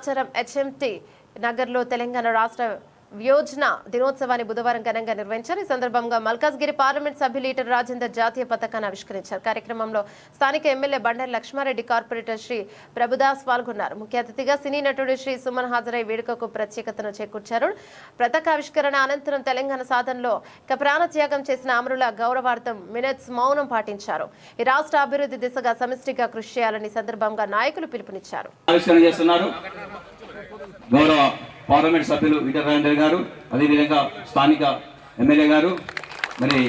Nacharam HMT నగర్లో తెలంగాణ రాష్ట్ర వ్యోజన దినోత్సవాన్ని బుధవారం ఘనంగా నిర్వహించారు. ఈ సందర్భంగా మల్కాజ్గిరి పార్లమెంట్ సభ్యులు ఈటల రాజేందర్ జాతీయ పతాకాన్ని ఆవిష్కరించారు. కార్యక్రమంలో స్థానిక ఎమ్మెల్యే బండారి లక్ష్మారెడ్డి కార్పొరేటర్ శ్రీ ప్రభుదాస్ పాల్గొన్నారు. ముఖ్య అతిథిగా సినీ నటుడు శ్రీ సుమన్ హాజరై వేడుకకు ప్రత్యేకతను చేకూర్చారు. పతాకావిష్కరణ అనంతరం తెలంగాణ సాధనలో ఇక ప్రాణత్యాగం చేసిన అమరుల గౌరవార్థం మినిట్స్ మౌనం పాటించారు. ఈ రాష్ట్ర అభివృద్ధి దిశగా సమిష్టిగా కృషి చేయాలని సందర్భంగా నాయకులు పిలుపునిచ్చారు. గౌరవ పార్లమెంట్ సభ్యులు ఈటల రాజేందర్ గారు అదేవిధంగా స్థానిక ఎమ్మెల్యే గారు మరి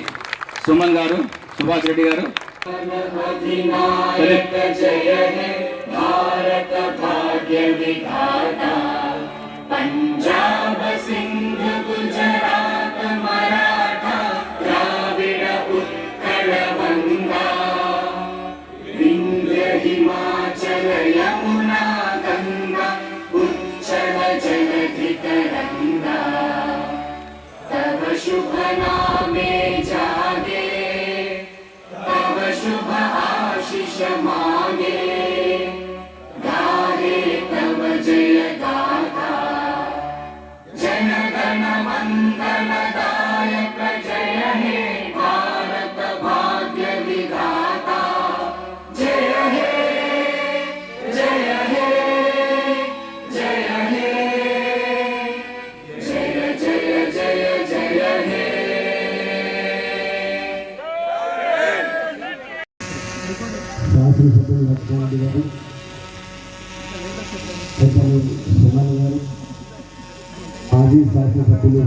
సుమన్ గారు సుభాష్ రెడ్డి గారు. तव Shema. శాసనసభ్యులు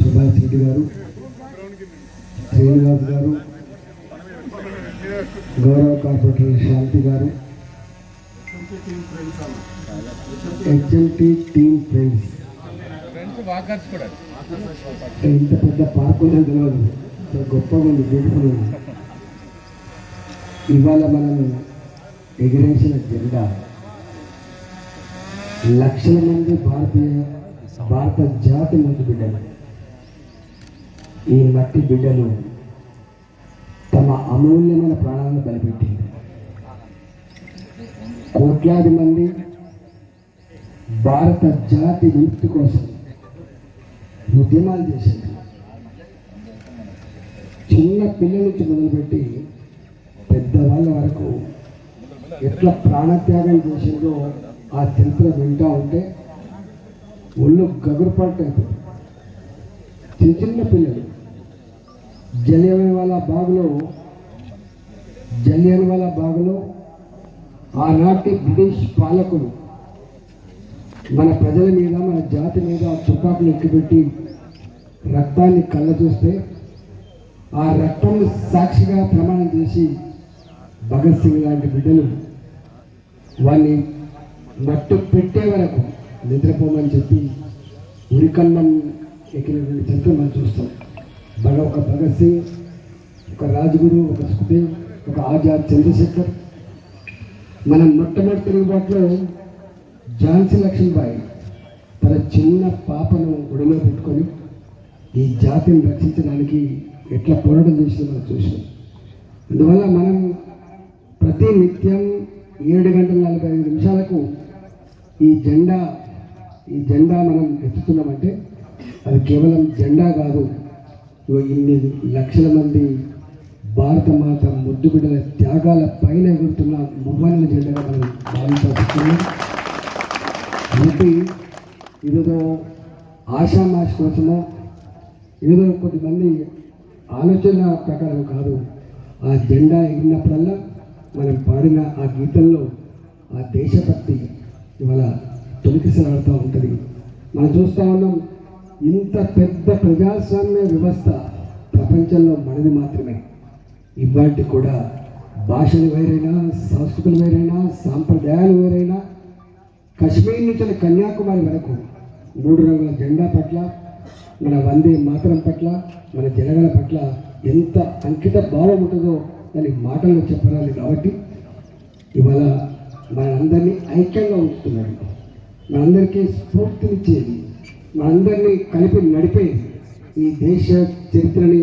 సుభాష్ రెడ్డి గారు శ్రీనివాస్ గారు గౌరవ కార్పొరేటర్ శాంతి గారు హెచ్ఎంటీ టీమ్ ఫ్రెండ్స్. ఇంత పెద్ద పార్క్ ఉందని తెలియదు. గొప్పగా ఉంది బ్యూటిఫుల్ ఉంది. ఇవాళ మనం ఎగిరేసిన జెండా. లక్షల మంది భారతీయ భారత జాతి ముందు బిడ్డలు. ఈ మట్టి బిడ్డలు తమ అమూల్యమైన ప్రాణాలను బలిపెట్టి కోట్లాది మంది భారత జాతి విముక్తి కోసం ఉద్యమాలు చేసింది. చిన్న పిల్లల నుంచి మొదలుపెట్టి పెద్దవాళ్ళ వరకు ఎట్లా ప్రాణత్యాగం చేసిందో ఆ చరిత్ర వింటా ఉంటే ఒళ్ళు గగురుపాటు అయిపోయింది. చిన్న చిన్న పిల్లలు. జలియన్ వాళ్ళ బాగులో జలియన్ వాళ్ళ బాగులో ఆనాటి బ్రిటిష్ పాలకులు మన ప్రజల మీద మన జాతి మీద తుపాకులు ఎక్కిపెట్టి రక్తాన్ని కళ్ళ చూస్తే ఆ రక్తం సాక్షిగా ప్రమాణం చేసి భగత్ సింగ్ లాంటి బిడ్డలు వారిని మట్టు పెట్టే వరకు నిద్రపోమని చెప్పి ఉరికన్నం ఎక్కినటువంటి చరిత్ర మనం చూస్తాం. భగ ఒక భగత్ సింగ్ ఒక రాజ్గురు ఒక సుఖదేవ్ ఒక ఆజాద్ చంద్రశేఖర్. మన మొట్టమొదటి తిరుగుబాటులో ఝాన్సీ లక్ష్మీబాయి తన చిన్న పాపను ఒడిలో పెట్టుకొని ఈ జాతిని రక్షించడానికి ఎట్లా పోరాటం చేసిందో మనం చూసాం అందువల్ల మనం ప్రతి నిత్యం ఏడు గంటల నలభై ఐదు నిమిషాలకు ఈ జెండా ఈ జెండా మనం ఎత్తుతున్నామంటే అది కేవలం జెండా కాదు. ఇన్ని లక్షల మంది భారత మాత ముద్దు బిడ్డల త్యాగాల పైన ఎగురుతున్న మువ్వన్న జెండాగా మనం భావించాల్సి కాబట్టి ఇదేదో ఆషామాష కోసమో ఏదో కొద్దిమంది ఆలోచన ప్రకారం కాదు. ఆ జెండా ఎగిరినప్పుడల్లా మనం పాడిన ఆ గీతంలో ఆ దేశభక్తి ఇవాళ తొలికిసలాడుతూ ఉంటుంది. మనం చూస్తూ ఉన్నాం ఇంత పెద్ద ప్రజాస్వామ్య వ్యవస్థ ప్రపంచంలో మనది మాత్రమే. ఇవాటి కూడా భాషలు వేరైనా సంస్కృతులు వేరైనా సాంప్రదాయాలు వేరైనా కశ్మీర్ నుంచి కన్యాకుమారి వరకు మూడు రంగుల జెండా పట్ల మన వందే మాతరం పట్ల మన జనగణ పట్ల ఎంత అంకిత భావం ఉంటుందో దాని మాటల్లో చెప్పరాలి కాబట్టి ఇవాళ మనందరినీ ఐక్యంగా ఉంచుతున్నాడు. మనందరికీ స్ఫూర్తినిచ్చేది మనందరినీ కలిపి నడిపేది ఈ దేశ చరిత్రని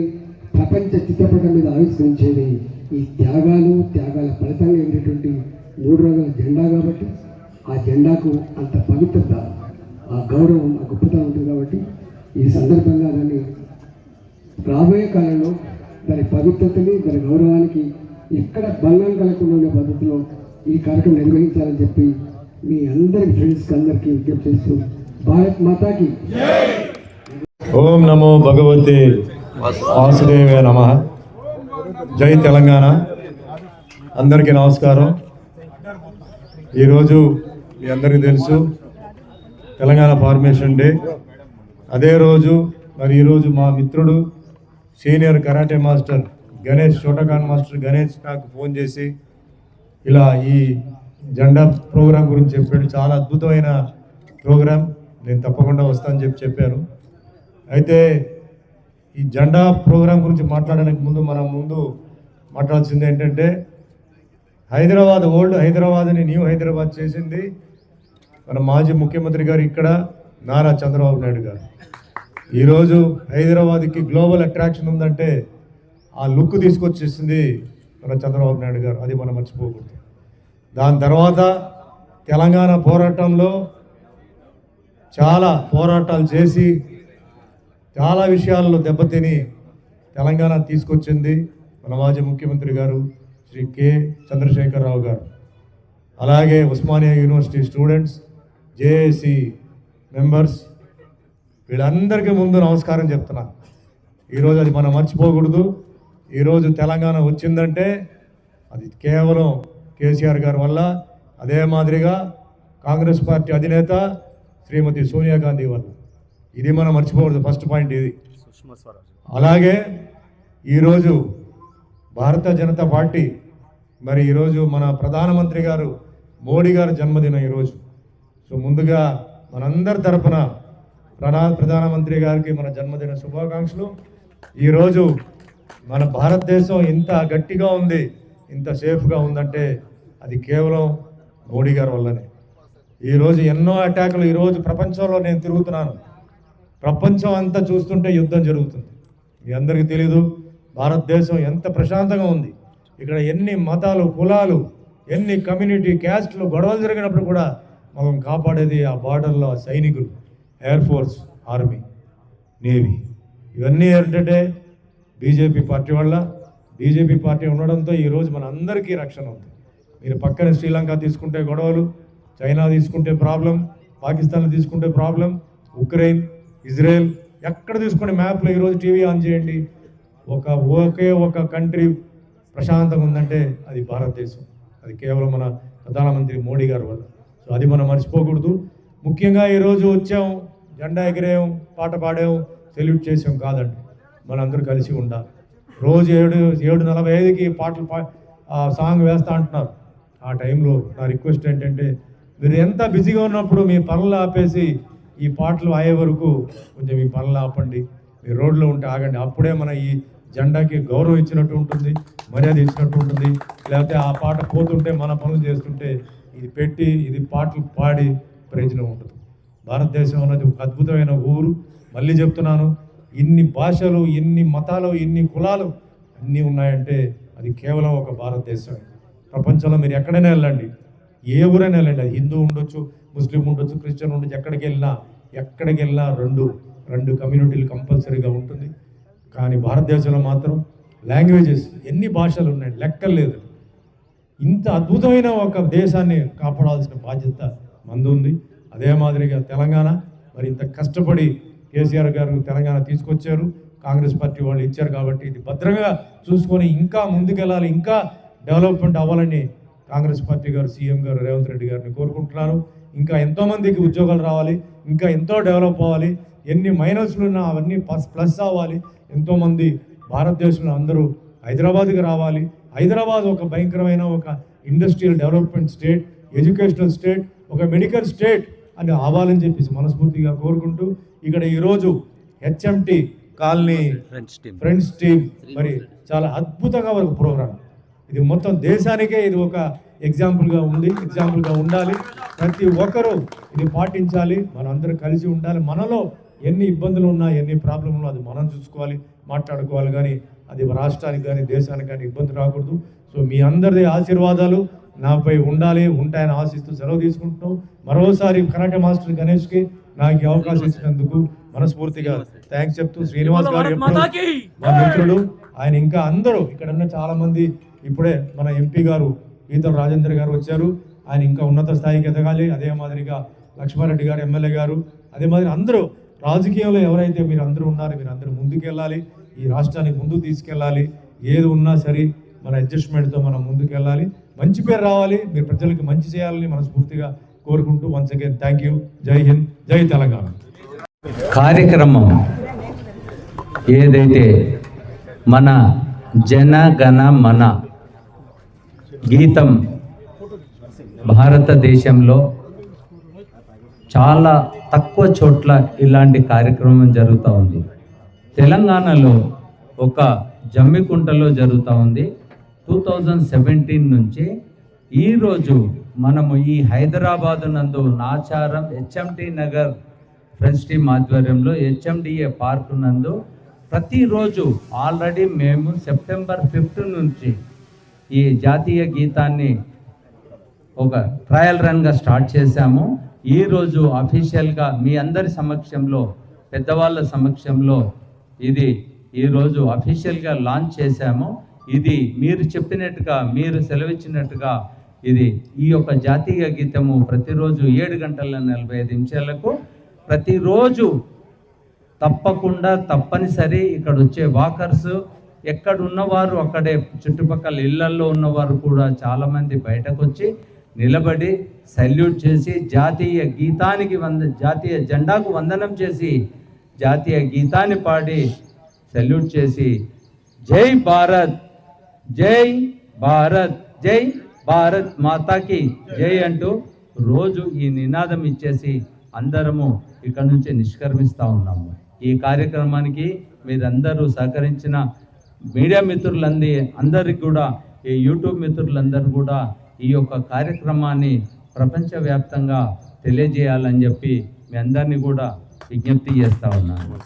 ప్రపంచ చిత్రపటం మీద ఆవిష్కరించేది ఈ త్యాగాలు త్యాగాల ఫలితంగా ఉండేటువంటి మూడు రోజుల జెండా కాబట్టి ఆ జెండాకు అంత పవిత్రత ఆ గౌరవం ఆ గొప్పతనం ఉంటుంది కాబట్టి ఈ సందర్భంగా దాన్ని రాబోయే కాలంలో దాని పవిత్రతని దాని గౌరవానికి ఎక్కడ భంగం కలగకుండా ఉండే పద్ధతిలో ఈ కార్యక్రమం నిర్వహించాలని చెప్పి మీ అందరి ఫ్రెండ్స్కి అందరికీ విజ్ఞప్తి చేస్తూ భారత్ మాతాకి ఓం నమో భగవతే వాసుదేవ నమ. జై తెలంగాణ. అందరికీ నమస్కారం. ఈరోజు మీ అందరికీ తెలుసు తెలంగాణ ఫార్మేషన్ డే అదే రోజు మరి ఈరోజు మా మిత్రుడు senior karate master Ganesh Shotokan master Ganesh నాకు ఫోన్ చేసి ఇలా ఈ జెండా ప్రోగ్రాం గురించి చెప్పాడు. చాలా అద్భుతమైన ప్రోగ్రాం. నేను తప్పకుండా వస్తానని చెప్పి చెప్పారు. అయితే ఈ జెండా ప్రోగ్రాం గురించి మాట్లాడడానికి ముందు మనం ముందు మాట్లాడాల్సింది ఏంటంటే హైదరాబాద్ ఓల్డ్ హైదరాబాద్ని న్యూ హైదరాబాద్ చేసింది మన మాజీ ముఖ్యమంత్రి గారు ఇక్కడ నారా చంద్రబాబు నాయుడు గారు. ఈరోజు హైదరాబాద్కి గ్లోబల్ అట్రాక్షన్ ఉందంటే ఆ లుక్ తీసుకొచ్చేసింది మన చంద్రబాబు నాయుడు గారు. అది మనం మర్చిపోకూడదు. దాని తర్వాత తెలంగాణ పోరాటంలో చాలా పోరాటాలు చేసి చాలా విషయాల్లో దెబ్బతిని తెలంగాణ తీసుకొచ్చింది మన మాజీ ముఖ్యమంత్రి గారు శ్రీ కె. చంద్రశేఖరరావు గారు. అలాగే Osmania university students JAC members వీళ్ళందరికీ ముందు నమస్కారం చెప్తున్నా. ఈరోజు అది మనం మర్చిపోకూడదు. ఈరోజు తెలంగాణ వచ్చిందంటే అది కేవలం కేసీఆర్ గారి వల్ల అదే మాదిరిగా కాంగ్రెస్ పార్టీ అధినేత శ్రీమతి సోనియా గాంధీ వల్ల. ఇది మనం మర్చిపోకూడదు ఫస్ట్ పాయింట్ ఇది. అలాగే ఈరోజు భారత జనతా పార్టీ మరి ఈరోజు మన ప్రధానమంత్రి గారు మోడీ గారి జన్మదినం ఈరోజు. సో ముందుగా మనందరి తరపున ప్రధా ప్రధానమంత్రి గారికి మన జన్మదిన శుభాకాంక్షలు. ఈరోజు మన భారతదేశం ఇంత గట్టిగా ఉంది ఇంత సేఫ్గా ఉందంటే అది కేవలం మోడీ గారి వల్లనే. ఈరోజు ఎన్నో అటాకులు ఈరోజు ప్రపంచంలో నేను తిరుగుతున్నాను. ప్రపంచం అంతా చూస్తుంటే యుద్ధం జరుగుతుంది. మీ అందరికీ తెలీదు భారతదేశం ఎంత ప్రశాంతంగా ఉంది. ఇక్కడ ఎన్ని మతాలు కులాలు ఎన్ని కమ్యూనిటీ క్యాస్ట్లు గొడవలు జరిగినప్పుడు కూడా మనం కాపాడేది ఆ బార్డర్లో సైనికులు. ఎయిర్ ఫోర్స్ ఆర్మీ నేవీ ఇవన్నీ ఏంటంటే బీజేపీ పార్టీ వల్ల. బీజేపీ పార్టీ ఉండడంతో ఈరోజు మన అందరికీ రక్షణ ఉంది. మీరు పక్కన శ్రీలంక తీసుకుంటే గొడవలు చైనా తీసుకుంటే ప్రాబ్లం పాకిస్తాన్ తీసుకుంటే ప్రాబ్లం ఉక్రెయిన్ ఇజ్రాయెల్ ఎక్కడ తీసుకుంటే మ్యాప్లో ఈరోజు టీవీ ఆన్ చేయండి. ఒక ఒకే ఒక కంట్రీ ప్రశాంతంగా ఉందంటే అది భారతదేశం. అది కేవలం మన ప్రధానమంత్రి మోడీ గారి వల్ల. సో అది మనం మర్చిపోకూడదు. ముఖ్యంగా ఈరోజు వచ్చాం జెండా ఎగిరేం పాట పాడాం సెల్యూట్ చేసాం కాదండి. మనందరూ కలిసి ఉండాలి. రోజు ఏడు ఏడు నలభై ఐదుకి పాటలు పా ఆ సాంగ్ వేస్తా అంటున్నారు. ఆ టైంలో నా రిక్వెస్ట్ ఏంటంటే మీరు ఎంత బిజీగా ఉన్నప్పుడు మీ పనులు ఆపేసి ఈ పాటలు ఆయే వరకు కొంచెం మీ పనులు ఆపండి. మీరు రోడ్లో ఉంటే ఆగండి. అప్పుడే మన ఈ జెండాకి గౌరవం ఇచ్చినట్టు ఉంటుంది మర్యాద ఇచ్చినట్టు ఉంటుంది. లేకపోతే ఆ పాట పోతుంటే మన పనులు చేస్తుంటే ఇది పెట్టి ఇది పాటలు పాడి ప్రయోజనం ఉంటుంది భారతదేశం అన్నది ఒక అద్భుతమైన ఊరు. మళ్ళీ చెప్తున్నాను ఇన్ని భాషలు ఇన్ని మతాలు ఇన్ని కులాలు అన్నీ ఉన్నాయంటే అది కేవలం ఒక భారతదేశమే. ప్రపంచంలో మీరు ఎక్కడైనా వెళ్ళండి. ఏ ఊరైనా వెళ్ళండి. అది హిందూ ఉండొచ్చు ముస్లిం ఉండొచ్చు క్రిస్టియన్ ఉండొచ్చు ఎక్కడికి వెళ్ళినా ఎక్కడికి వెళ్ళినా రెండు రెండు కమ్యూనిటీలు కంపల్సరీగా ఉంటుంది. కానీ భారతదేశంలో మాత్రం లాంగ్వేజెస్ ఎన్ని భాషలు ఉన్నాయి లెక్కలు లేదు. ఇంత అద్భుతమైన ఒక దేశాన్ని కాపాడాల్సిన బాధ్యత మందు ఉంది. అదే మాదిరిగా తెలంగాణ మరి ఇంత కష్టపడి కేసీఆర్ గారు తెలంగాణ తీసుకొచ్చారు. కాంగ్రెస్ పార్టీ వాళ్ళు ఇచ్చారు కాబట్టి ఇది భద్రంగా చూసుకొని ఇంకా ముందుకెళ్ళాలి ఇంకా డెవలప్మెంట్ అవ్వాలని కాంగ్రెస్ పార్టీ గారు సీఎం గారు రేవంత్ రెడ్డి గారిని కోరుకుంటున్నాను ఇంకా ఎంతో మందికి ఉద్యోగాలు రావాలి ఇంకా ఎంతో డెవలప్ అవ్వాలి ఎన్ని మైనస్లు ఉన్నా అవన్నీ ప్లస్ ప్లస్ అవ్వాలి. ఎంతోమంది భారతదేశంలో అందరూ హైదరాబాద్కి రావాలి. హైదరాబాద్ ఒక భయంకరమైన ఒక industrial development state educational state ఒక మెడికల్ స్టేట్ అని అవ్వాలని చెప్పేసి మనస్ఫూర్తిగా కోరుకుంటూ ఇక్కడ ఈరోజు హెచ్ఎంటి కాలనీ ఫ్రెండ్స్ టీమ్ మరి చాలా అద్భుతంగా ఒక ప్రోగ్రామ్ ఇది మొత్తం దేశానికే ఇది ఒక ఎగ్జాంపుల్గా ఉంది ఎగ్జాంపుల్గా ఉండాలి. ప్రతి ఒక్కరూ ఇది పాటించాలి. మనందరం కలిసి ఉండాలి. మనలో ఎన్ని ఇబ్బందులు ఉన్నా ఎన్ని ప్రాబ్లం ఉన్నా అది మనం చూసుకోవాలి మాట్లాడుకోవాలి కానీ అది రాష్ట్రానికి కానీ దేశానికి కానీ ఇబ్బంది రాకూడదు. సో మీ అందరిది ఆశీర్వాదాలు నాపై ఉండాలి ఉంటాయని ఆశిస్తూ సెలవు తీసుకుంటూ మరోసారి కరాటే మాస్టర్ గణేష్కి నాకు ఈ అవకాశం ఇచ్చినందుకు మనస్ఫూర్తిగా థ్యాంక్స్ చెప్తూ శ్రీనివాస్ గారు మా మిత్రుడు ఆయన ఇంకా అందరూ ఇక్కడ ఉన్న చాలా మంది ఇప్పుడే మన ఎంపీ గారు ఈతల రాజేంద్ర గారు వచ్చారు. ఆయన ఇంకా ఉన్నత స్థాయికి ఎదగాలి. అదే మాదిరిగా లక్ష్మారెడ్డి గారు ఎమ్మెల్యే గారు అదే మాదిరి అందరూ రాజకీయంలో ఎవరైతే మీరు అందరూ ఉన్నారో మీరు అందరూ ముందుకెళ్ళాలి. ఈ రాష్ట్రానికి ముందుకు తీసుకెళ్ళాలి. ఏది ఉన్నా సరే మన అడ్జస్ట్మెంట్తో మనం ముందుకెళ్ళాలి. మంచి పేరు రావాలి. మీరు ప్రజలకు మంచి చేయాలని మనస్ఫూర్తిగా కోరుకుంటూ వన్స్ అగైన్ థ్యాంక్ యూ జై హింద్ జై తెలంగాణ. కార్యక్రమం ఏదైతే మన జనగణ మన గీతం భారతదేశంలో చాలా తక్కువ చోట్ల ఇలాంటి కార్యక్రమం జరుగుతూ ఉంది. తెలంగాణలో ఒక జమ్మికుంటలో జరుగుతూ ఉంది. టూ థౌజండ్ సెవెంటీన్ నుంచి ఈరోజు మనము ఈ హైదరాబాద్ నందు Nacharam HMD Nagar friends team ఆధ్వర్యంలో హెచ్ఎండిఏ పార్క్ నందు ప్రతిరోజు ఆల్రెడీ మేము సెప్టెంబర్ ఫిఫ్త్ నుంచి ఈ జాతీయ గీతాన్ని ఒక ట్రయల్ రన్గా స్టార్ట్ చేశాము. ఈరోజు అఫీషియల్గా మీ అందరి సమక్షంలో పెద్దవాళ్ళ సమక్షంలో ఇది ఈరోజు అఫీషియల్గా లాంచ్ చేశాము. ఇది మీరు చెప్పినట్టుగా మీరు సెలవిచ్చినట్టుగా ఇది ఈ యొక్క జాతీయ గీతము ప్రతిరోజు ఏడు గంటల నలభై ఐదు నిమిషాలకు ప్రతిరోజు తప్పకుండా తప్పనిసరి ఇక్కడ వచ్చే వాకర్స్ ఎక్కడ ఉన్నవారు అక్కడే చుట్టుపక్కల ఇళ్ళల్లో ఉన్నవారు కూడా చాలామంది బయటకు వచ్చి నిలబడి సల్యూట్ చేసి జాతీయ గీతానికి వంద జాతీయ జెండాకు వందనం చేసి జాతీయ గీతాన్ని పాడి సెల్యూట్ చేసి జై భారత్ జై భారత్ జై భారత్ మాతాకి జై అంటూ రోజు ఈ నినాదం ఇచ్చేసి అందరము ఇక్కడ నుంచి నిష్క్రమిస్తూ ఉన్నాము. ఈ కార్యక్రమానికి మీరందరూ సహకరించిన మీడియా మిత్రులంది అందరికి కూడా ఈ యూట్యూబ్ మిత్రులందరూ కూడా ఈ యొక్క కార్యక్రమాన్ని ప్రపంచవ్యాప్తంగా తెలియజేయాలని చెప్పి మీ అందరినీ కూడా విజ్ఞప్తి చేస్తూ ఉన్నాను.